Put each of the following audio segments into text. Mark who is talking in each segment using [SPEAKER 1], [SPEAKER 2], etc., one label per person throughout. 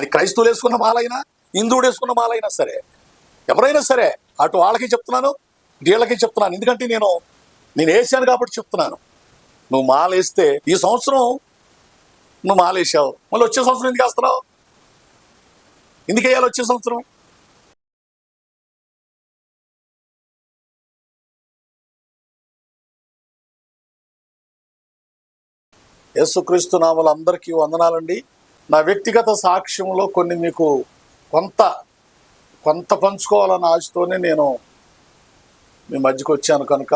[SPEAKER 1] అది క్రైస్తవులు వేసుకున్న మాలైనా హిందువుడు వేసుకున్న మాలైనా సరే ఎవరైనా సరే అటు వాళ్ళకి చెప్తున్నాను వీళ్ళకి చెప్తున్నాను. ఎందుకంటే నేను నేను వేసాను కాబట్టి చెప్తున్నాను. నువ్వు మాల వేస్తే ఈ సంవత్సరం నువ్వు మాలేసావు మళ్ళీ వచ్చే సంవత్సరం ఎందుకు వేస్తున్నావు? ఎందుకు వేయాలి వచ్చే సంవత్సరం? యేసుక్రీస్తు నామలు అందరికీ వందనాలండి. నా వ్యక్తిగత సాక్ష్యంలో కొన్ని మీకు కొంత కొంత పంచుకోవాలన్న ఆశతోనే నేను మీ మధ్యకి వచ్చాను కనుక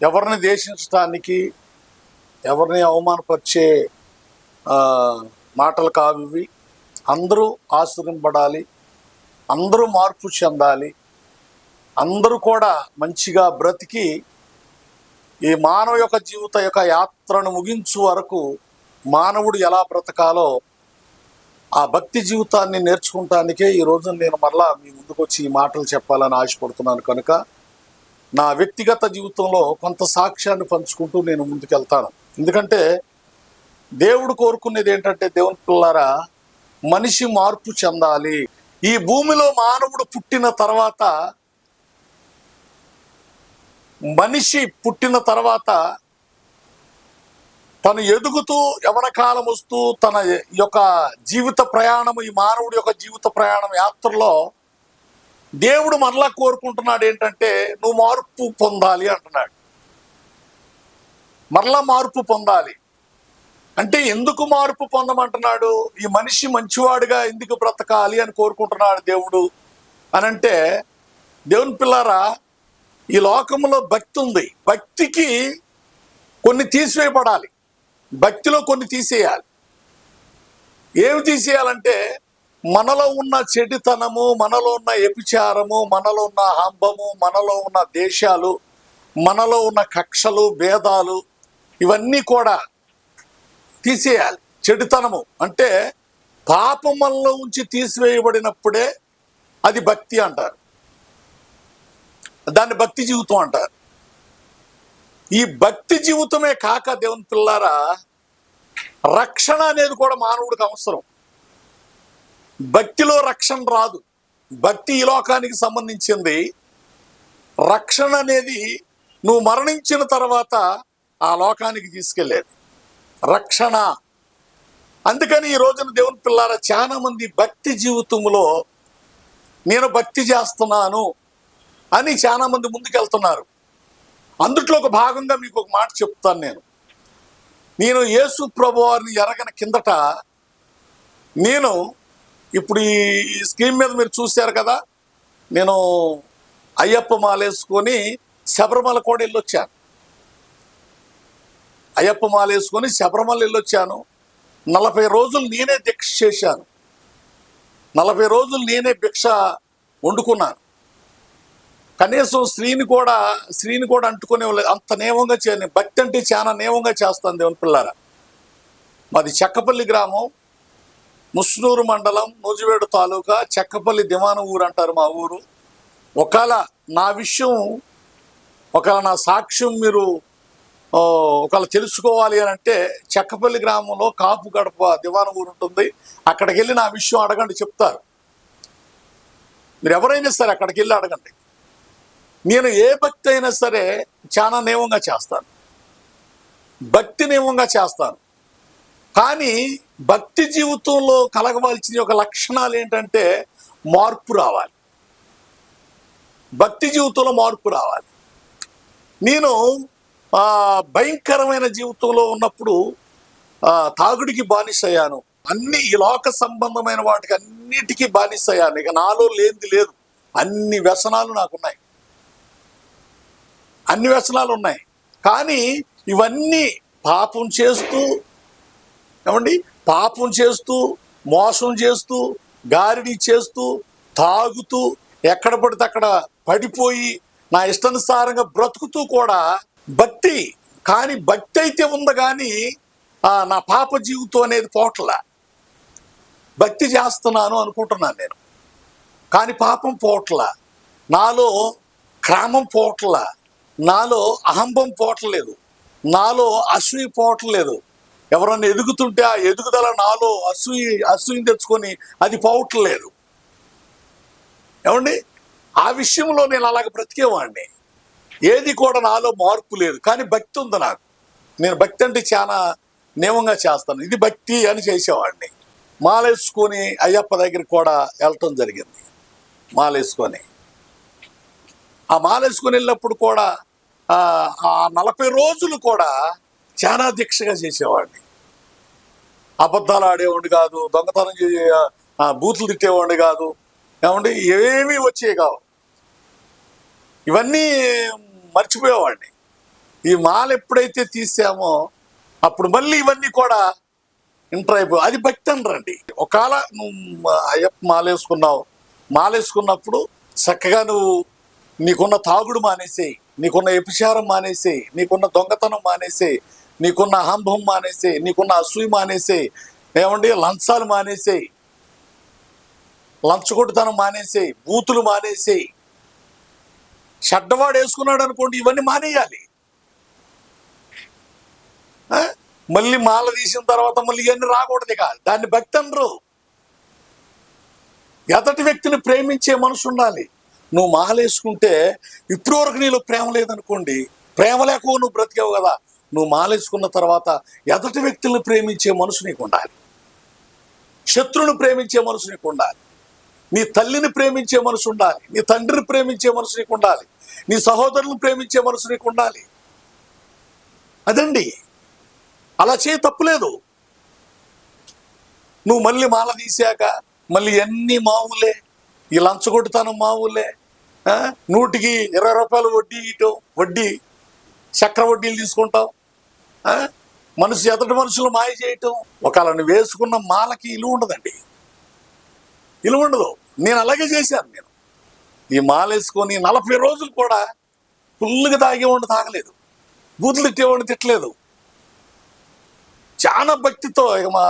[SPEAKER 1] ఎవరిని దేశించడానికి ఎవరిని అవమానపరిచే మాటలు కావివి అందరూ ఆశ్రయింపడాలి అందరూ మార్పు చెందాలి అందరూ కూడా మంచిగా బ్రతికి ఈ మానవ యొక్క జీవిత యొక్క యాత్రను ముగించు వరకు మానవుడు ఎలా బ్రతకాలో ఆ భక్తి జీవితాన్ని నేర్చుకుంటానికే ఈ రోజు నేను మరలా మీ ముందుకు వచ్చి ఈ మాటలు చెప్పాలని ఆశపడుతున్నాను కనుక నా వ్యక్తిగత జీవితంలో కొంత సాక్ష్యాన్ని పంచుకుంటూ నేను ముందుకెళ్తాను. ఎందుకంటే దేవుడు కోరుకునేది ఏంటంటే దేవుని పిల్లారా మనిషి మార్పు చెందాలి. ఈ భూమిలో మానవుడు పుట్టిన తర్వాత మనిషి పుట్టిన తర్వాత తను ఎదుగుతూ యవనకాలం వస్తూ తన యొక్క జీవిత ప్రయాణం ఈ మానవుడి యొక్క జీవిత ప్రయాణం యాత్రలో దేవుడు మనలా కోరుకుంటున్నాడు ఏంటంటే నువ్వు మార్పు పొందాలి అంటున్నాడు. మరలా మార్పు పొందాలి. అంటే ఎందుకు మార్పు పొందమంటున్నాడు? ఈ మనిషి మంచివాడుగా ఎందుకు బ్రతకాలి అని కోరుకుంటున్నాడు దేవుడు. అని అంటే దేవుని పిల్లారా ఈ లోకంలో భక్తి ఉంది. భక్తికి కొన్ని తీసివేయబడాలి. భక్తిలో కొన్ని తీసేయాలి. ఏమి తీసేయాలంటే మనలో ఉన్న చెడుతనము మనలో ఉన్న వ్యభిచారము మనలో ఉన్న హంబము మనలో ఉన్న దేశాలు మనలో ఉన్న కక్షలు భేదాలు ఇవన్నీ కూడా తీసేయాలి. చెడుతనము అంటే పాపం మనలో ఉంచి తీసివేయబడినప్పుడే అది భక్తి అంటారు. దాన్ని భక్తి జీవితం అంటారు. ఈ భక్తి జీవితమే కాక దేవుని పిల్లారా రక్షణ అనేది కూడా మానవుడికి అవసరం. భక్తిలో రక్షణ రాదు. భక్తి ఈ లోకానికి సంబంధించింది. రక్షణ అనేది నువ్వు మరణించిన తర్వాత ఆ లోకానికి తీసుకెళ్ళేది. రక్షణ. అందుకని ఈ రోజున దేవుని పిల్లారా చాలా మంది భక్తి జీవితంలో నేను భక్తి చేస్తున్నాను అని చాలా మంది ముందుకెళ్తున్నారు. అందుట్లో ఒక భాగంగా మీకు ఒక మాట చెప్తాను నేను. నేను యేసు ప్రభు వారిని ఎరగన కిందట నేను ఇప్పుడు ఈ స్కీమ్ మీద మీరు చూశారు కదా నేను అయ్యప్ప మాలేసుకొని శబరిమల కూడా వెళ్ళొచ్చాను. అయ్యప్ప మాలేసుకొని శబరిమల వెళ్ళొచ్చాను. నలభై రోజులు నేనే దీక్ష చేశాను. నలభై రోజులు నేనే భిక్ష వండుకున్నాను. కనీసం స్త్రీని కూడా స్త్రీని కూడా అంటుకునే అంత నేవంగా చేయని భక్తి అంటే చాలా నేవంగా చేస్తాను దేవుని పిల్లారా. మాది చెక్కపల్లి గ్రామం ముస్నూరు మండలం నూజివేడు తాలూకా చెక్కపల్లి దివాన ఊరు అంటారు మా ఊరు. ఒకవేళ నా విషయం ఒకవేళ నా సాక్ష్యం మీరు ఒకవేళ తెలుసుకోవాలి అని అంటే చెక్కపల్లి గ్రామంలో కాపు గడప దివాన ఊరు ఉంటుంది. అక్కడికి వెళ్ళి నా విషయం అడగండి చెప్తారు. మీరు ఎవరైనా సరే అక్కడికి వెళ్ళి అడగండి. నేను ఏ భక్తి అయినా సరే చాలా నియమంగా చేస్తాను. భక్తి నియమంగా చేస్తాను. కానీ భక్తి జీవితంలో కలగవలసిన ఒక లక్షణాలు ఏంటంటే మార్పు రావాలి. భక్తి జీవితంలో మార్పు రావాలి. నేను భయంకరమైన జీవితంలో ఉన్నప్పుడు తాగుడికి తాగుడికి బానిసయ్యాను. అన్ని ఈ లోక సంబంధమైన వాటికి అన్నిటికీ బానిసయ్యాను. ఇక నాలో లేనిది లేదు. అన్ని వ్యసనాలు నాకున్నాయి. అన్ని వ్యసనాలు ఉన్నాయి. కానీ ఇవన్నీ పాపం చేస్తూ ఏమండి? పాపం చేస్తూ మోసం చేస్తూ గారిడి చేస్తూ తాగుతూ ఎక్కడ పడితే అక్కడ పడిపోయి నా ఇష్టానుసారంగా బ్రతుకుతూ కూడా భక్తి కానీ భక్తి అయితే ఉంది కానీ నా పాప జీవితం అనేది పోట్ల. భక్తి చేస్తున్నాను అనుకుంటున్నాను నేను. కానీ పాపం పోట్ల. నాలో క్రామం పోట్ల. నాలో అహంభం పోవట్లేదు. నాలో అసూయ పోవట్లేదు. ఎవరన్నా ఎదుగుతుంటే ఆ ఎదుగుదల నాలో అసూయ అసూయ తెచ్చుకొని అది పోవట్లేదు. ఏమండి? ఆ విషయంలో నేను అలాగ బ్రతికేవాడిని. ఏది కూడా నాలో మార్పు లేదు. కానీ భక్తి ఉంది నాకు. నేను భక్తి అంటే చాలా నియమంగా చేస్తాను. ఇది భక్తి అని చేసేవాడిని. మాలేసుకొని అయ్యప్ప దగ్గరికి కూడా వెళ్ళటం జరిగింది. మాలేసుకొని. ఆ మాలేసుకొని వెళ్ళినప్పుడు కూడా ఆ నలభై రోజులు కూడా చాలా దీక్షగా చేసేవాడిని. అబద్ధాలు ఆడేవాడిని కాదు దొంగతనం చే బూతులు తిట్టేవాడిని కాదు ఏమంటే ఏమీ వచ్చేవి కావు. ఇవన్నీ మర్చిపోయేవాడిని. ఈ మాల ఎప్పుడైతే తీసామో అప్పుడు మళ్ళీ ఇవన్నీ కూడా ఇంటర్ అయిపో అది భక్తి అనరండి ఒకవేళ నువ్వు అయ్యప్ప మాలేసుకున్నావు మాలేసుకున్నప్పుడు చక్కగా నువ్వు నీకున్న తాగుడు మానేసేయి. నీకున్న ఎపిచారం మానేసేయి నీకున్న దొంగతనం మానేసేయి నీకున్న అహంభం మానేసేయి నీకున్న అసూయ మానేసేయి ఏమండి లంచాలు మానేసేయి లంచగొట్టుతనం మానేసేయి బూతులు మానేసేయి చెడ్డవాడు వేసుకున్నాడు అనుకోండి ఇవన్నీ మానేయాలి. ఆ? మళ్ళీ మాల తీసిన తర్వాత మళ్ళీ ఇవన్నీ రాకూడదు ఇక. దాన్ని భక్తి అనరు. ఎదటి వ్యక్తిని ప్రేమించే మనసు ఉండాలి. నువ్వు మాలేసుకుంటే ఇప్పటి వరకు నీలో ప్రేమ లేదనుకోండి ప్రేమ లేక నువ్వు బ్రతికావు కదా. నువ్వు మాలేసుకున్న తర్వాత ఎదటి వ్యక్తులను ప్రేమించే మనసు నీకు ఉండాలి శత్రువుని ప్రేమించే మనసు నీకు ఉండాలి నీ తల్లిని ప్రేమించే మనసు ఉండాలి. నీ తండ్రిని ప్రేమించే మనసు నీకు ఉండాలి నీ సహోదరులను ప్రేమించే మనసు నీకు ఉండాలి అదండి. అలా చేయి తప్పులేదు. నువ్వు మళ్ళీ మాల తీసాక మళ్ళీ ఎన్ని మావులే ఈ లంచగొట్టుతనం మావులే నూటికి ఇరవై రూపాయలు వడ్డీ ఇటు వడ్డీ చక్ర వడ్డీలు తీసుకుంటావు మనిషి ఎదటి మనుషులు మాయ చేయటం ఒకవేళ నువ్వు వేసుకున్న మాలకి ఇలువ ఉండదండి. ఇలువ ఉండదు. నేను అలాగే చేశాను నేను. ఈ మాల వేసుకొని నలభై రోజులు కూడా ఫుల్గా తాగేవాడిని తాగలేదు. బూతులు తిట్టేవాడిని తిట్టలేదు. చాలా భక్తితో ఇక మా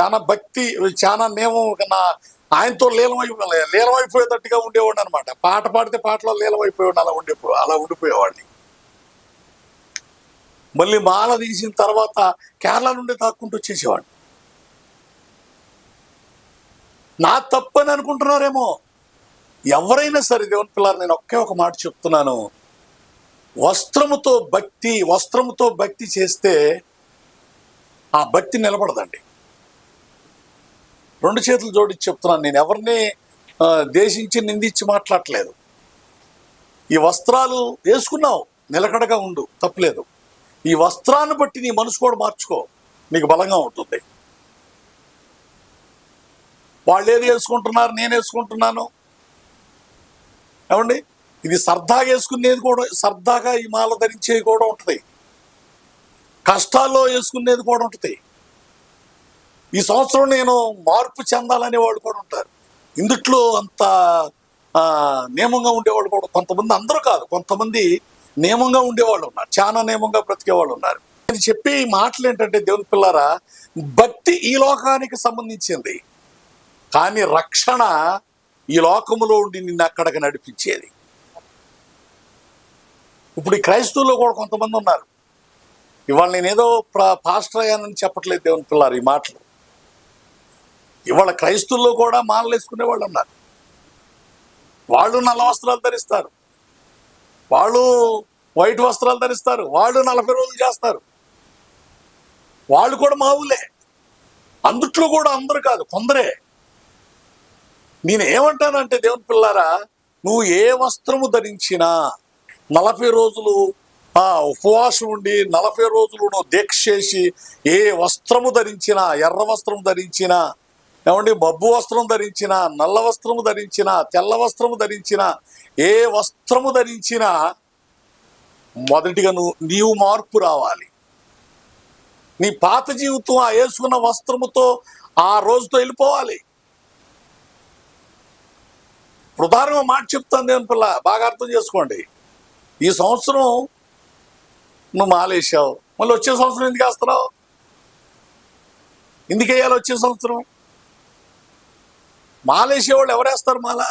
[SPEAKER 1] చాలా భక్తి చాలా మేము నా ఆయనతో లీలమై లీలమైపోయేటట్టుగా ఉండేవాడిని అనమాట పాట పాడితే పాటలో లీలమైపోయేవాడిని అలా ఉండిపో అలా ఉండిపోయేవాడిని. మళ్ళీ మాల తీసిన తర్వాత కేరళ నుండి తాక్కుంటూ వచ్చేసేవాడు నా తప్పని అనుకుంటున్నారేమో. ఎవరైనా సరే దేవుని పిల్లలు నేను ఒకే ఒక మాట చెప్తున్నాను. వస్త్రముతో భక్తి వస్త్రముతో భక్తి చేస్తే ఆ భక్తి నిలబడదండి. రెండు చేతులు జోడించి చెప్తున్నాను. నేను ఎవరిని దేశించి నిందించి మాట్లాడలేదు ఈ వస్త్రాలు వేసుకున్నావు నిలకడగా ఉండు తప్పలేదు. ఈ వస్త్రాన్ని బట్టి నీ మనసు కూడా మార్చుకో నీకు బలంగా ఉంటుంది. వాళ్ళు ఏది వేసుకుంటున్నారు నేను వేసుకుంటున్నాను. ఏమండి? ఇది సరదాగా వేసుకునేది కూడా సరదాగా ఈ మాల ధరించేది కూడా ఉంటుంది. కష్టాల్లో వేసుకునేది కూడా ఉంటుంది. ఈ సంవత్సరం నేను మార్పు చెందాలనే వాళ్ళు కూడా ఉంటారు. ఇందుట్లో అంత నియమంగా ఉండేవాళ్ళు కూడా కొంతమంది అందరూ కాదు. కొంతమంది నియమంగా ఉండేవాళ్ళు ఉన్నారు. చాలా నియమంగా బ్రతికే వాళ్ళు ఉన్నారు. నేను చెప్పే ఈ మాటలు ఏంటంటే దేవుని పిల్లారా భక్తి ఈ లోకానికి సంబంధించింది. కానీ రక్షణ ఈ లోకములో ఉండి నిన్ను అక్కడికి నడిపించేది. ఇప్పుడు ఈ క్రైస్తవుల్లో కూడా కొంతమంది ఉన్నారు. ఇవాళ నేనేదో ప్రా పాస్టర్ అయ్యానని చెప్పట్లేదు దేవుని పిల్లారు ఈ మాటలు. ఇవాళ క్రైస్తువుల్లో కూడా మాలలు వేసుకునే వాళ్ళు ఉన్నారు. వాళ్ళు నల్ల వస్త్రాలు ధరిస్తారు. వాళ్ళు వైట్ వస్త్రాలు ధరిస్తారు. వాళ్ళు నలభై రోజులు చేస్తారు. వాళ్ళు కూడా మావులే అందుట్లో కూడా అందరు కాదు కొందరే. నేను ఏమంటానంటే దేవుని పిల్లారా నువ్వు ఏ వస్త్రము ధరించినా నలభై రోజులు ఆ ఉపవాసం ఉండి నలభై రోజులు నువ్వు దీక్ష చేసి ఏ వస్త్రము ధరించినా ఎర్ర వస్త్రం ధరించినా ఏమండి మబ్బు వస్త్రం ధరించినా నల్ల వస్త్రము ధరించినా తెల్ల వస్త్రము ధరించినా ఏ వస్త్రము ధరించినా మొదటిగా నువ్వు నీవు మార్పు రావాలి. నీ పాత జీవితం ఆ వేసుకున్న వస్త్రముతో ఆ రోజుతో వెళ్ళిపోవాలి. ప్రధానంగా మాట చెప్తాను నేను పిల్ల బాగా అర్థం చేసుకోండి. ఈ సంవత్సరం నువ్వు మాలేసావు మళ్ళీ వచ్చే సంవత్సరం ఎందుకు వేస్తున్నావు? ఎందుకు వేయాలి వచ్చే సంవత్సరం? మాలేసేవాళ్ళు ఎవరేస్తారు మాల?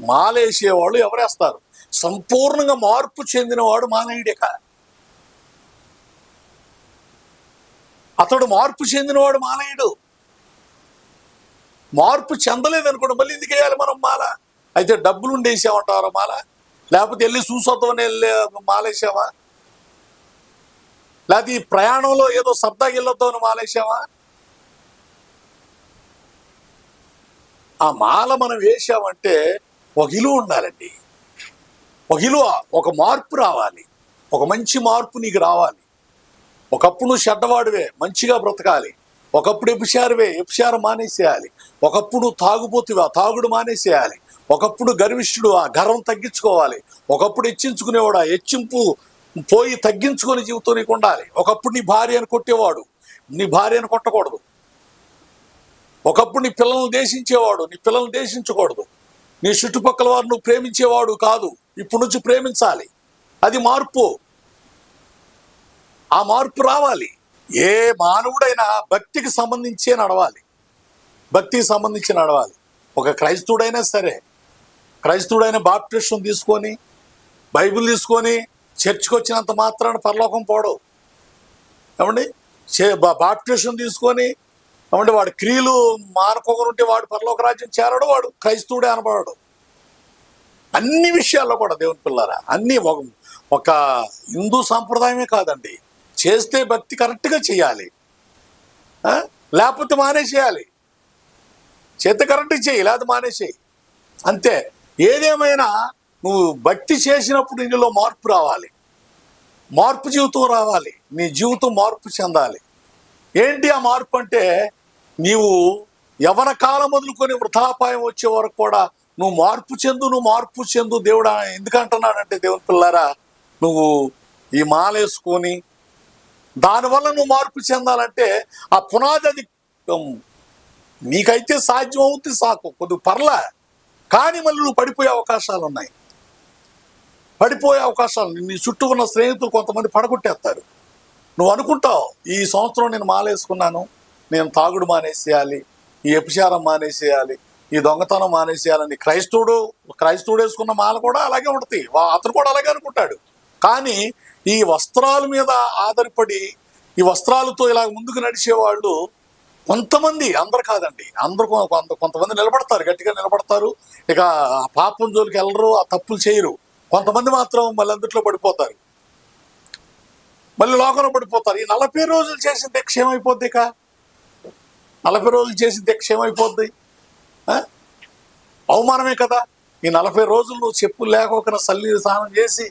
[SPEAKER 1] మాలేసేవాళ్ళు ఎవరేస్తారు? సంపూర్ణంగా మార్పు చెందినవాడు మానేయుడే కా? అతడు మార్పు చెందినవాడు మాలయుడు మార్పు చెందలేదు అనుకోండి మళ్ళీ ఎందుకు వేయాలి మనం మాల? అయితే డబ్బులు ఉండి మాల? లేకపోతే వెళ్ళి చూసొద్దామని వెళ్ళి మాలేసావా? లేకపోతే ఈ ప్రయాణంలో ఏదో సరదాకి వెళ్ళొద్దామని మాలేసావా? ఆ మాల మనం వేసామంటే ఒక ఇలువ ఉండాలండి. ఒక ఇలువ ఒక మార్పు రావాలి. ఒక మంచి మార్పు నీకు రావాలి. ఒకప్పుడు నువ్వు చెడ్డవాడివే మంచిగా బ్రతకాలి. ఒకప్పుడు ఎపిషారువే ఎపిషారు మానేసేయాలి. ఒకప్పుడు తాగుబోతువే ఆ తాగుడు మానేసేయాలి. ఒకప్పుడు గర్విష్ఠుడు ఆ గర్వం తగ్గించుకోవాలి. ఒకప్పుడు హెచ్చించుకునేవాడు ఆ హెచ్చింపు పోయి తగ్గించుకొని జీవితం నీకు ఉండాలి. ఒకప్పుడు నీ భార్యను కొట్టేవాడు. నీ భార్యను కొట్టకూడదు. ఒకప్పుడు నీ పిల్లల్ని దేశించేవాడు నీ పిల్లల్ని దేశించకూడదు నీ చుట్టుపక్కల వారు నువ్వు ప్రేమించేవాడు కాదు. ఇప్పుడు నుంచి ప్రేమించాలి. అది మార్పు. ఆ మార్పు రావాలి. ఏ మానవుడైనా భక్తికి సంబంధించే నడవాలి. భక్తికి సంబంధించి నడవాలి. ఒక క్రైస్తవుడైనా సరే క్రైస్తవుడైన బాప్టిస్టం తీసుకొని బైబిల్ తీసుకొని చర్చికి వచ్చినంత మాత్రాన పరలోకం పోవడం ఏమండి? చే తీసుకొని ఏమంటే వాడు క్రియలు మానుకోకుండా ఉంటే వాడు పరలోక రాజ్యం చేరడు వాడు క్రైస్తవుడే అనబడాడు. అన్ని విషయాల్లో కూడా దేవుని పిల్లారా అన్నీ ఒక ఒక హిందూ సాంప్రదాయమే కాదండి. చేస్తే భక్తి కరెక్ట్గా చేయాలి. లేకపోతే లేకపోతే మానేసేయాలి. చేత కరెక్ట్గా చేయి లేకపోతే మానేసేయి. అంతే. ఏదేమైనా నువ్వు భక్తి చేసినప్పుడు నీలో మార్పు రావాలి. మార్పు జీవితం రావాలి. నీ జీవితం మార్పు చెందాలి. ఏంటి ఆ మార్పు అంటే నీవు ఎవరి కాలం మొదలుకొని వృథాపాయం వచ్చే వరకు కూడా నువ్వు మార్పు చెందు నువ్వు మార్పు చెందు దేవుడు ఎందుకంటున్నాడంటే దేవుని పిల్లారా నువ్వు ఈ మాలేసుకొని దానివల్ల నువ్వు మార్పు చెందాలంటే ఆ పునాది అది నీకైతే సాధ్యం అవుతుంది సాకు కొద్ది పర్లా కానీ మళ్ళీ నువ్వు పడిపోయే అవకాశాలు ఉన్నాయి. పడిపోయే అవకాశాలు నీ చుట్టూ ఉన్న స్నేహితులు కొంతమంది పడగొట్టేస్తారు. నువ్వు అనుకుంటావు ఈ సంవత్సరం నేను మాలేసుకున్నాను నేను తాగుడు మానేసేయాలి ఈ ఎపిచారం మానేసేయాలి ఈ దొంగతనం మానేసేయాలని క్రైస్తవుడు క్రైస్తవుడు వేసుకున్న మాల కూడా అలాగే ఉంటుంది. వా- అతను కూడా అలాగే అనుకుంటాడు. కానీ ఈ వస్త్రాల మీద ఆధారపడి ఈ వస్త్రాలతో ఇలా ముందుకు నడిచేవాళ్ళు కొంతమంది అందరు కాదండి. అందరు కొంత కొంతమంది నిలబడతారు గట్టిగా నిలబడతారు. ఇక ఆ పాపం జోలికి వెళ్ళరు ఆ తప్పులు చేయరు. కొంతమంది మాత్రం మళ్ళీ అందుట్లో పడిపోతారు. మళ్ళీ లోకంలో పడిపోతారు. ఈ నలభై రోజులు చేసిన దీక్ష ఏమైపోద్ది ఇక? నలభై రోజులు చేసి దీక్ష ఏమైపోద్ది అవమానమే కదా. ఈ నలభై రోజులు నువ్వు చెప్పులు లేకోకుండా సల్లి స్నానం చేసి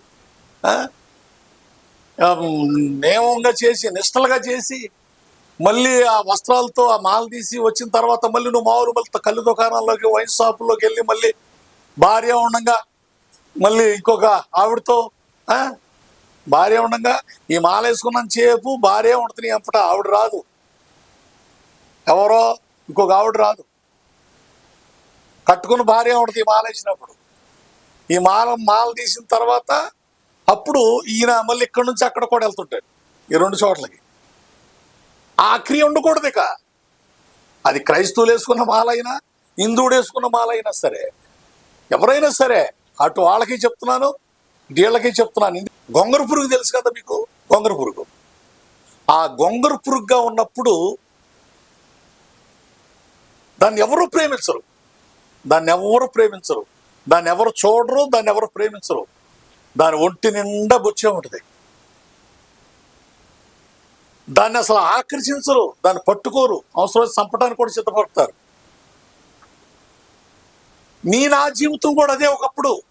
[SPEAKER 1] నియమంగా చేసి నిష్టలుగా చేసి మళ్ళీ ఆ వస్త్రాలతో ఆ మాల తీసి వచ్చిన తర్వాత మళ్ళీ నువ్వు మామూలు మళ్ళీ కళ్ళు దుకాణాల్లోకి వైన్ షాపుల్లోకి వెళ్ళి మళ్ళీ భార్య ఉండగా మళ్ళీ ఇంకొక ఆవిడతో భార్య ఉండగా ఈ మాల వేసుకున్నాను చేపు భార్య ఉంటుంది అంపట ఆవిడ రాదు. ఎవరో ఇంకొక ఆవిడ రాదు. కట్టుకున్న భార్య ఉంటుంది ఈ మాల వేసినప్పుడు. ఈ మాల మాల తీసిన తర్వాత అప్పుడు ఈయన మళ్ళీ ఇక్కడి నుంచి అక్కడ కూడా వెళ్తుంటాడు ఈ రెండు చోట్లకి. ఆ క్రియ ఉండకూడదు ఇక. అది క్రైస్తవులు వేసుకున్న మాల అయినా హిందువుడు వేసుకున్న మాల అయినా సరే ఎవరైనా సరే అటు వాళ్ళకి చెప్తున్నాను వీళ్ళకి చెప్తున్నాను. గొంగర పురుగు తెలుసు కదా మీకు? గొంగర పురుగు. ఆ గొంగర పురుగుగా ఉన్నప్పుడు దాన్ని ఎవరు ప్రేమించరు. దాన్ని ఎవరు ప్రేమించరు. దాన్ని ఎవరు చూడరు దాన్ని ఎవరు ప్రేమించరు. దాని ఒంటి నిండా బొచ్చే ఉంటుంది. దాన్ని అసలు ఆకర్షించరు దాన్ని పట్టుకోరు. అవసరం చంపడానికి కూడా సిద్ధపడతారు. నీ నా జీవితం కూడా అదే ఒకప్పుడు.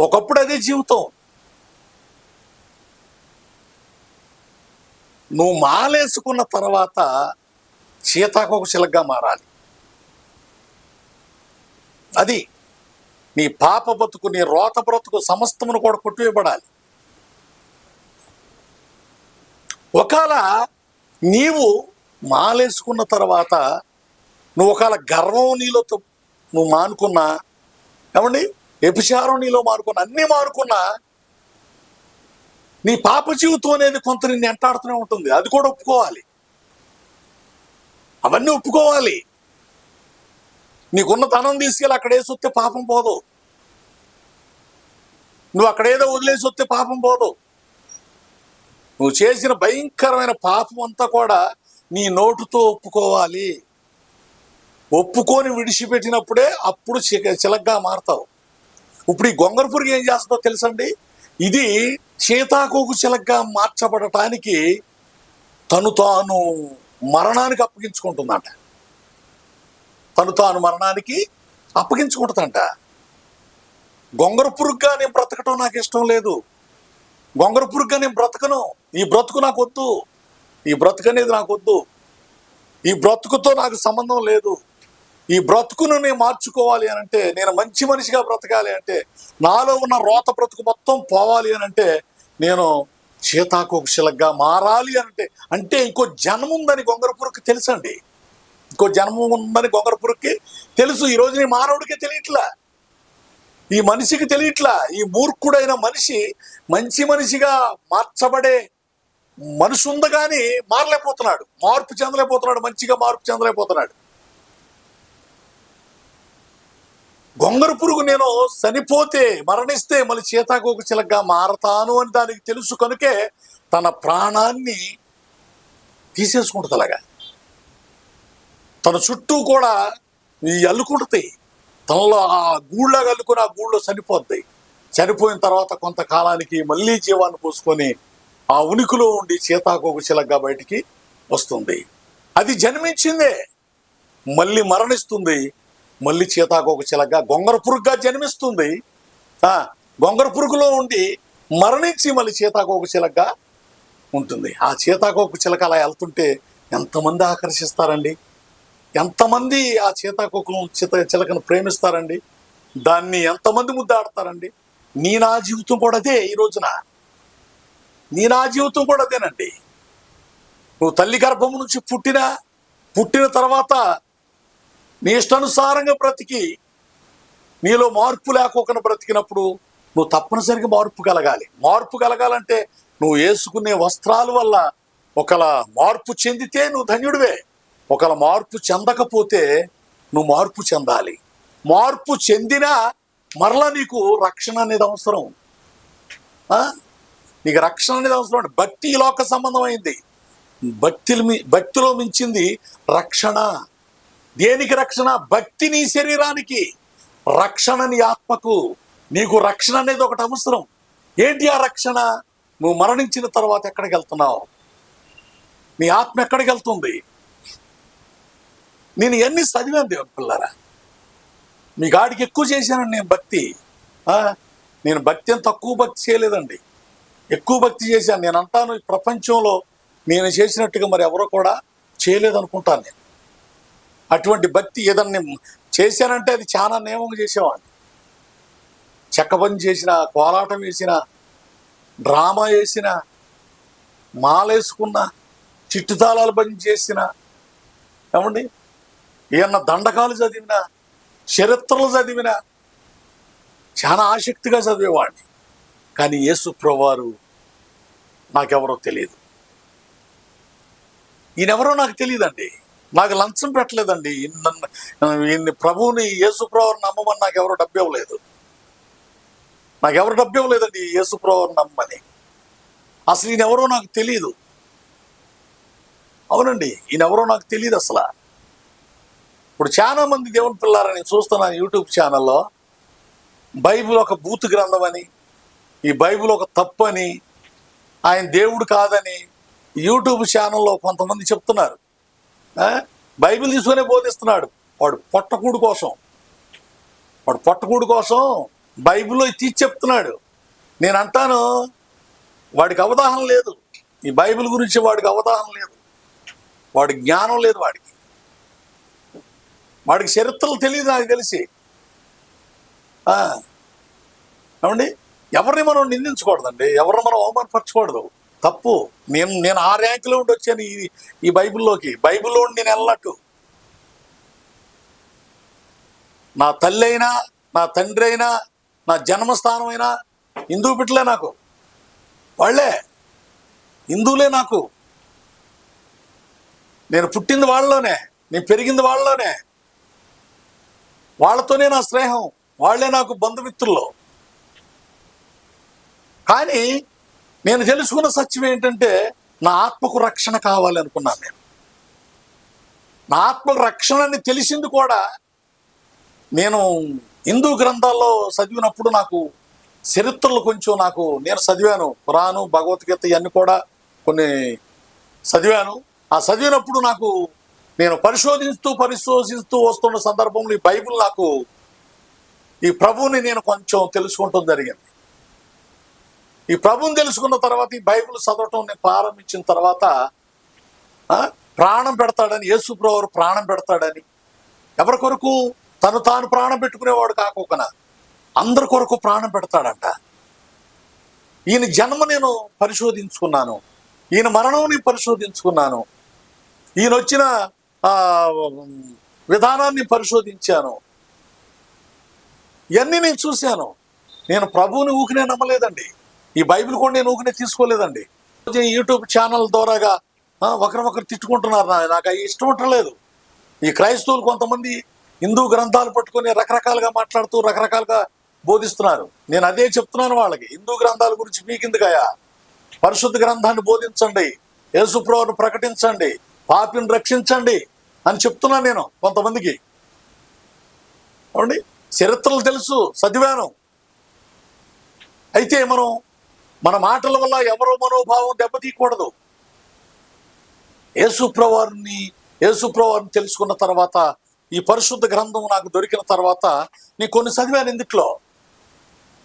[SPEAKER 1] ఒకప్పుడు అదే జీవితం. నువ్వు మాలేసుకున్న తర్వాత సీతాకొక చిలకగా మారాలి. అది నీ పాప బతుకు నీ రోత బ్రతుకు సమస్తమును కూడా కొట్టివేయబడాలి. ఒకవేళ నీవు మాలేసుకున్న తర్వాత నువ్వు ఒకవేళ గర్వం నీలో నువ్వు మానుకున్నా ఏమండి? వ్యభిచారం నీలో మానుకున్నా అన్నీ మానుకున్నా నీ పాప జీవితం అనేది కొంత నిన్ను ఎంటాడుతూనే ఉంటుంది. అది కూడా ఒప్పుకోవాలి. అవన్నీ ఒప్పుకోవాలి. నీకున్న ధనం తీసుకెళ్ళి అక్కడ వేసి పాపం పోదు. నువ్వు అక్కడేదో వదిలేసి వస్తే పాపం పోదు. నువ్వు చేసిన భయంకరమైన పాపం అంతా కూడా నీ నోటుతో ఒప్పుకోవాలి. ఒప్పుకొని విడిచిపెట్టినప్పుడే అప్పుడు చిలగ్గా చిలకగా మారతావు. ఇప్పుడు ఈ గొంగర పురుగు ఏం చేస్తుందో తెలుసండి? ఇది సీతాకోకు చిలగ్గా మార్చబడటానికి తను తాను మరణానికి అప్పగించుకుంటుందంట. తను తాను మరణానికి అప్పగించుకుంటుందంట. గొంగర పురుగుగా నేను బ్రతకటం నాకు ఇష్టం లేదు. గొంగర పురుగుగా నేను బ్రతకను. ఈ బ్రతుకు నాకు వద్దు. ఈ బ్రతుకు అనేది నాకు వద్దు. ఈ బ్రతుకుతో నాకు సంబంధం లేదు. ఈ బ్రతుకును నేను మార్చుకోవాలి అని అంటే నేను మంచి మనిషిగా బ్రతకాలి అంటే నాలో ఉన్న రోత బ్రతుకు మొత్తం పోవాలి అని అంటే నేను సీతాకోక మారాలి అని అంటే అంటే ఇంకో జన్మ ఉందని గొంగర తెలుసండి. ఇంకో జన్మ ఉందని గొంగరపురకి తెలుసు. ఈ రోజు నీ మానవుడికి తెలియట్లా. ఈ మనిషికి తెలియట్లా. ఈ మూర్ఖుడైన మనిషి మంచి మనిషిగా మార్చబడే మనిషి ఉంది కానీ మారలేకపోతున్నాడు. మార్పు చెందలేకపోతున్నాడు. మంచిగా మార్పు చెందలేకపోతున్నాడు. గొంగర పురుగు నేను చనిపోతే మరణిస్తే మళ్ళీ చేతాకోక చిలకగా మారతాను అని దానికి తెలుసు కనుకే తన ప్రాణాన్ని తీసేసుకుంటుంది అలాగా తన చుట్టూ కూడా ఈ అల్లుకుంటుంది. తనలో ఆ గూళ్ళగా అల్లుకుని ఆ గూళ్ళో చనిపోద్ది. చనిపోయిన తర్వాత కొంతకాలానికి మళ్ళీ జీవాన్ని పోసుకొని ఆ ఉనికిలో ఉండి చీతాకోక చిలకగా బయటికి వస్తుంది. అది జన్మించిందే మళ్ళీ మరణిస్తుంది. మళ్ళీ చీతాకోక చిలక. గొంగర పురుగుగా జన్మిస్తుంది. గొంగర పురుగులో ఉండి మరణించి మళ్ళీ చీతాకోక చిలకగా ఉంటుంది. ఆ చీతాకోక చిలక అలా వెళ్తుంటే ఎంతమంది ఆకర్షిస్తారండి? ఎంతమంది ఆ చీతాకోకను చిత చిలకను ప్రేమిస్తారండి? దాన్ని ఎంతమంది ముద్దాడతారండి? నీ నా జీవితం కూడా అదే ఈ రోజున. నీ నా జీవితం కూడా అదేనండి. నువ్వు తల్లి గర్భం నుంచి పుట్టిన పుట్టిన తర్వాత నీ ఇష్టానుసారంగా బ్రతికి నీలో మార్పు లేకోకుండా బ్రతికినప్పుడు నువ్వు తప్పనిసరిగా మార్పు కలగాలి. మార్పు కలగాలంటే నువ్వు వేసుకునే వస్త్రాల వల్ల ఒకలా మార్పు చెందితే నువ్వు ధన్యుడివే. ఒకలా మార్పు చెందకపోతే నువ్వు మార్పు చెందాలి. మార్పు చెందినా మరలా నీకు రక్షణ అనేది అవసరం. నీకు రక్షణ అనేది అవసరం అంటే భక్తి లోక సంబంధమైంది. భక్తిలో భక్తిలో మించింది రక్షణ. దేనికి రక్షణ? భక్తి నీ శరీరానికి. రక్షణ నీ ఆత్మకు. నీకు రక్షణ అనేది ఒకటి అవసరం. ఏంటి ఆ రక్షణ? నువ్వు మరణించిన తర్వాత ఎక్కడికి వెళ్తున్నావు? నీ ఆత్మ ఎక్కడికి వెళ్తుంది? నేను ఎన్ని చదివాను దేవుని పిల్లరా? మీ గాడికి ఎక్కువ చేశానండి నేను భక్తి. నేను భక్తి అంత తక్కువ భక్తి చేయలేదండి. ఎక్కువ భక్తి చేశాను. నేను అంటాను ఈ ప్రపంచంలో నేను చేసినట్టుగా మరి ఎవరో కూడా చేయలేదనుకుంటాను నేను. అటువంటి భక్తి ఏదన్నా చేశానంటే అది చాలా నియమం చేసేవాడిని చెక్క పని చేసిన కోలాటం వేసిన డ్రామా వేసిన మాలేసుకున్న చిట్టుతాళాలు పని చేసిన ఏమండి? ఏమన్నా దండకాలు చదివినా చరిత్రలు చదివిన చాలా ఆసక్తిగా చదివేవాడిని. కానీ యేసు ప్రభువారు నాకెవరో తెలియదు ఈయనెవరో నాకు తెలియదండి నాకు లంచం పెట్టలేదండి. ఇన్ని ప్రభువుని యేసుప్రవర్ నమ్మమని నాకు ఎవరు డబ్బు ఇవ్వలేదు. నాకు ఎవరు డబ్బు ఇవ్వలేదండి ఈ యేసు నమ్మని. అసలు ఈయన ఎవరో నాకు తెలియదు అవునండి ఈయనెవరో నాకు తెలియదు అసలు. ఇప్పుడు చాలా మంది దేవుని పిల్లారని చూస్తున్నాను యూట్యూబ్ ఛానల్లో. బైబిల్ ఒక బూత్ గ్రంథం అని ఈ బైబిల్ ఒక తప్పు అని ఆయన దేవుడు కాదని యూట్యూబ్ ఛానల్లో కొంతమంది చెప్తున్నారు. బైబిల్ తీసుకునే బోధిస్తున్నాడు. వాడు పొట్టకూడు కోసం. వాడు పొట్టకూడు కోసం బైబిల్లో తీసి చెప్తున్నాడు. నేను అంటాను వాడికి అవగాహన లేదు. ఈ బైబిల్ గురించి వాడికి అవగాహన లేదు. వాడి జ్ఞానం లేదు వాడికి. వాడికి చరిత్రలు తెలియదు నాకు తెలిసి. ఏమండి? ఎవరిని మనం నిందించకూడదండి? ఎవరిని మనం అవమానపరచకూడదు? తప్పు. నేను నేను ఆ ర్యాంకులో ఉండి వచ్చాను ఈ ఈ బైబిల్లోకి. బైబిల్లో ఉండి నేను వెళ్ళట్టు నా తల్లి అయినా నా తండ్రి అయినా నా జన్మస్థానం అయినా హిందూ బిడ్డలే నాకు. వాళ్ళే. హిందువులే నాకు. నేను పుట్టింది వాళ్ళలోనే. నేను పెరిగింది వాళ్ళలోనే. వాళ్ళతోనే నా స్నేహం. వాళ్ళే నాకు బంధుమిత్రులు. కానీ నేను తెలుసుకున్న సత్యం ఏంటంటే నా ఆత్మకు రక్షణ కావాలి అనుకున్నాను నేను. నా ఆత్మకు రక్షణ అని తెలిసింది కూడా నేను హిందూ గ్రంథాల్లో చదివినప్పుడు నాకు చరిత్రలు కొంచెం నాకు నేను చదివాను. పురాణం భగవద్గీత ఇవన్నీ కూడా కొన్ని చదివాను. ఆ చదివినప్పుడు నాకు నేను పరిశోధిస్తూ పరిశోధిస్తూ వస్తున్న సందర్భంలో ఈ బైబిల్ నాకు ఈ ప్రభువుని నేను కొంచెం తెలుసుకుంటూ జరిగింది. ఈ ప్రభుని తెలుసుకున్న తర్వాత ఈ బైబిల్ చదవటం నేను ప్రారంభించిన తర్వాత ఆ, ప్రాణం పెడతాడని యేసు ప్రభు ప్రాణం పెడతాడని ఎవరి కొరకు? తను తాను ప్రాణం పెట్టుకునేవాడు కాకోకన అందరి కొరకు ప్రాణం పెడతాడంట. ఈయన జన్మ నేను పరిశోధించుకున్నాను. ఈయన మరణం నేను పరిశోధించుకున్నాను. ఈయన వచ్చిన ఆ, విధానాన్ని పరిశోధించాను. ఇవన్నీ నేను చూశాను. నేను ప్రభువుని ఊకినే నమ్మలేదండి. ఈ బైబిల్ కూడా నేను ఊకినే తీసుకోలేదండి. యూట్యూబ్ ఛానల్ ద్వారాగా ఆ, ఒకరినొకరు తిట్టుకుంటున్నారు నా- నాకు అవి ఇష్టం ఉండలేదు ఈ క్రైస్తవులు కొంతమంది హిందూ గ్రంథాలు పట్టుకొని రకరకాలుగా మాట్లాడుతూ రకరకాలుగా బోధిస్తున్నారు. నేను అదే చెప్తున్నాను వాళ్ళకి హిందూ గ్రంథాల గురించి మీకెందుకయ్యా పరిశుద్ధ గ్రంథాన్ని బోధించండి యేసుప్రభుని ప్రకటించండి పాపిని రక్షించండి అని చెప్తున్నాను నేను కొంతమందికి. అవునండి? చరిత్రలు తెలుసు చదివాను. అయితే మనం మన మాటల వల్ల ఎవరో మనోభావం దెబ్బతీయకూడదు. యేసుప్రవారిని యేసుప్రవారిని తెలుసుకున్న తర్వాత ఈ పరిశుద్ధ గ్రంథం నాకు దొరికిన తర్వాత నీ కొన్ని చదివాను ఇందుట్లో.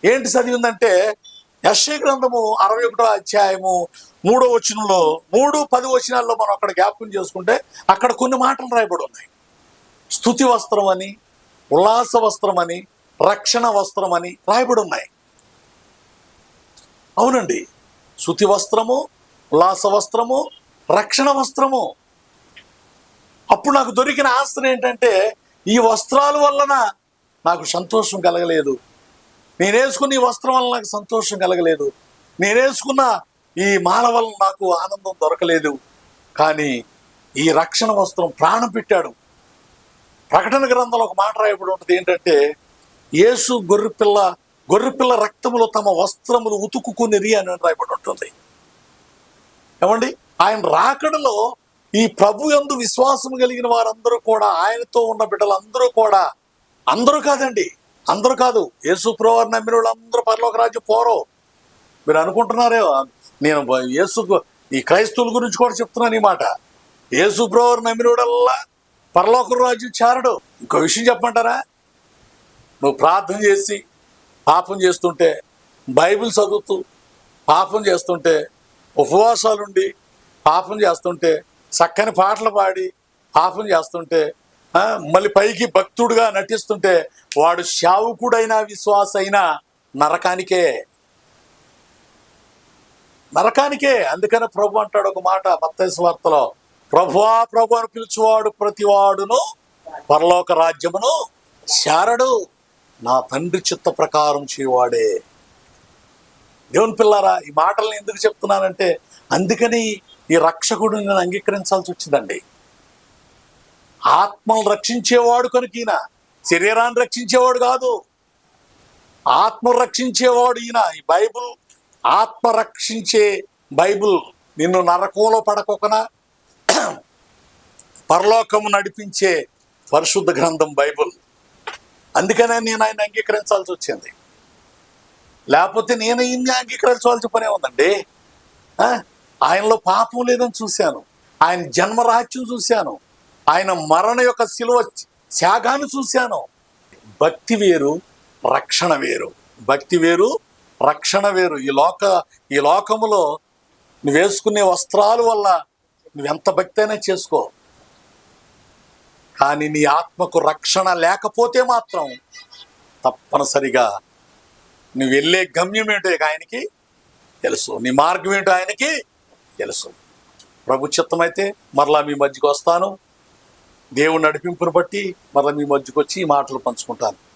[SPEAKER 1] ఏంటి చదివిందంటే యశ్వ గ్రంథము అరవై ఒకటో అధ్యాయము మూడో వచనంలో మూడు పది వచనాల్లో మనం అక్కడ జ్ఞాపకం చేసుకుంటే అక్కడ కొన్ని మాటలు రాయబడి ఉన్నాయి. స్థుతి వస్త్రం అని ఉల్లాస వస్త్రం అని రక్షణ వస్త్రం అని రాయబడి ఉన్నాయి. అవునండి. శుతి వస్త్రము ఉల్లాస వస్త్రము రక్షణ వస్త్రము. అప్పుడు నాకు దొరికిన ఆస్తి ఏంటంటే ఈ వస్త్రాల వలన నాకు సంతోషం కలగలేదు. నేను వేసుకున్న ఈ వస్త్రం వల్ల నాకు సంతోషం కలగలేదు. నేను వేసుకున్న ఈ మాల వల్ల నాకు ఆనందం దొరకలేదు. కానీ ఈ రక్షణ వస్త్రం ప్రాణం పెట్టాడు. ప్రకటన గ్రంథంలో ఒక మాట రాయబడి ఉంటుంది ఏంటంటే యేసు గొర్రెపిల్ల గొర్రెపిల్ల రక్తములో తమ వస్త్రములు ఉతుకుకునిరి అని రాయబడి ఉంటుంది. ఏమండి? ఆయన రాకడలో ఈ ప్రభు ఎందు విశ్వాసం కలిగిన వారందరూ కూడా ఆయనతో ఉన్న బిడ్డలందరూ కూడా అందరూ కాదండి అందరూ కాదు యేసు ప్రభువారు నమ్మిన వాళ్ళందరూ పరలోక రాజ్యం పోరు. మీరు అనుకుంటున్నారే నేను యేసు ఈ క్రైస్తవుల గురించి కూడా చెప్తున్నాను ఈ మాట. యేసు ప్రభువారు నమ్మిన వాడల్లా పరలోక రాజ్యం చేరడు. ఇంకో విషయం చెప్పమంటారా? నువ్వు ప్రార్థన చేసి పాపం చేస్తుంటే బైబిల్ చదువుతూ పాపం చేస్తుంటే ఉపవాసాలుండి పాపం చేస్తుంటే చక్కని పాటలు పాడి పాపం చేస్తుంటే మళ్ళీ పైకి భక్తుడుగా నటిస్తుంటే వాడు శావుకుడైనా విశ్వాస అయినా నరకానికే. నరకానికే. అందుకనే ప్రభు అంటాడు ఒక మాట మత్తయి వార్తలో ప్రభువా ప్రభు అని పిలుచువాడు ప్రతివాడును పరలోక రాజ్యమును శారడు. నా తండ్రి చిత్త ప్రకారం చేయవాడే. దేవుని పిల్లారా ఈ మాటల్ని ఎందుకు చెప్తున్నానంటే అందుకని ఈ రక్షకుడు నేను అంగీకరించాల్సి వచ్చిందండి. ఆత్మను రక్షించేవాడు కనుక ఈయన శరీరాన్ని రక్షించేవాడు కాదు. ఆత్మ రక్షించేవాడు ఈయన. ఈ బైబుల్ ఆత్మ రక్షించే బైబుల్. నిన్ను నరకంలో పడకొకనా పరలోకము నడిపించే పరిశుద్ధ గ్రంథం బైబుల్. అందుకనే నేను ఆయన అంగీకరించాల్సి వచ్చింది. లేకపోతే నేను ఈయన్ని అంగీకరించవలసి పనే ఉందండి. ఆయనలో పాపం లేదని చూశాను. ఆయన జన్మరాహిత్యం చూశాను. ఆయన మరణ యొక్క శిలువ త్యాగాన్ని చూశాను. భక్తి వేరు రక్షణ వేరు. భక్తి వేరు రక్షణ వేరు. ఈ లోక ఈ లోకములో నువ్వు వేసుకునే వస్త్రాల వల్ల నువ్వెంత భక్తి అయినా చేసుకో. కానీ నీ ఆత్మకు రక్షణ లేకపోతే మాత్రం తప్పనిసరిగా నువ్వు వెళ్ళే గమ్యం ఏంటో ఆయనకి తెలుసు. నీ మార్గం ఏంటో ఆయనకి తెలుసు. ప్రభు చిత్తమైతే మరలా మీ మధ్యకు వస్తాను. దేవుని నడిపింపును బట్టి మరలా మీ మధ్యకు వచ్చి ఈ మాటలు పంచుకుంటాను.